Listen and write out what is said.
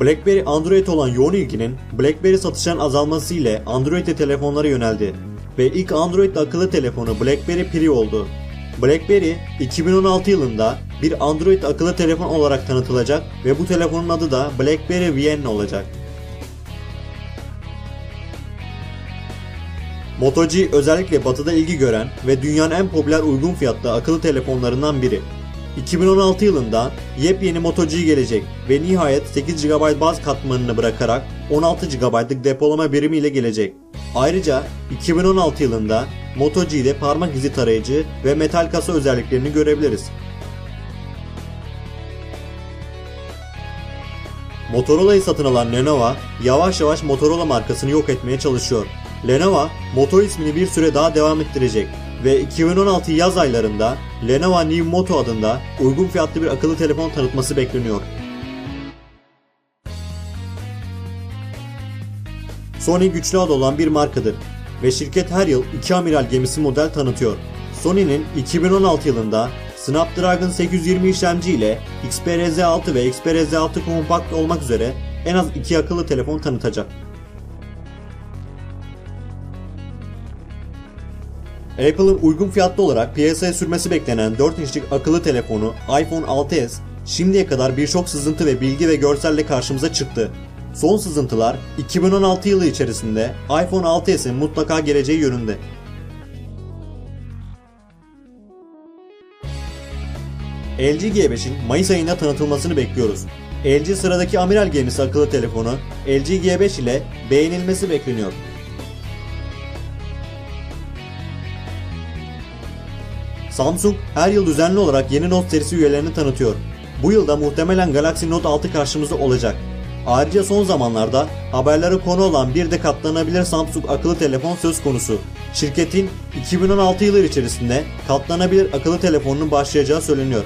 BlackBerry Android olan yoğun ilginin BlackBerry satışların azalması ile Android'li telefonlara yöneldi ve ilk Android akıllı telefonu BlackBerry Piri oldu. BlackBerry 2016 yılında bir Android akıllı telefon olarak tanıtılacak ve bu telefonun adı da BlackBerry Vienna olacak. Moto G özellikle batıda ilgi gören ve dünyanın en popüler uygun fiyatlı akıllı telefonlarından biri. 2016 yılında yepyeni Moto G gelecek ve nihayet 8 GB baz katmanını bırakarak 16 GB'lık depolama birimiyle gelecek. Ayrıca 2016 yılında Moto G'de parmak izi tarayıcı ve metal kasa özelliklerini görebiliriz. Motorola'yı satın alan Lenovo yavaş yavaş Motorola markasını yok etmeye çalışıyor. Lenovo Moto ismini bir süre daha devam ettirecek ve 2016 yaz aylarında Lenovo New Moto adında uygun fiyatlı bir akıllı telefon tanıtması bekleniyor. Sony güçlü adı olan bir markadır ve şirket her yıl iki amiral gemisi model tanıtıyor. Sony'nin 2016 yılında Snapdragon 820 işlemci ile XPRZ 6 ve XPRZ 6 kompakt olmak üzere en az iki akıllı telefon tanıtacak. Apple'ın uygun fiyatlı olarak piyasaya sürmesi beklenen 4 inçlik akıllı telefonu iPhone 6s şimdiye kadar birçok sızıntı ve bilgi ve görselle karşımıza çıktı. Son sızıntılar 2016 yılı içerisinde iPhone 6s'in mutlaka geleceği yönünde. LG G5'in Mayıs ayında tanıtılmasını bekliyoruz. LG sıradaki amiral gemisi akıllı telefonu LG G5 ile beğenilmesi bekleniyor. Samsung her yıl düzenli olarak yeni Note serisi üyelerini tanıtıyor. Bu yılda muhtemelen Galaxy Note 6 karşımızda olacak. Ayrıca son zamanlarda haberlere konu olan bir de katlanabilir Samsung akıllı telefon söz konusu. Şirketin 2016 yılı içerisinde katlanabilir akıllı telefonunun başlayacağı söyleniyor.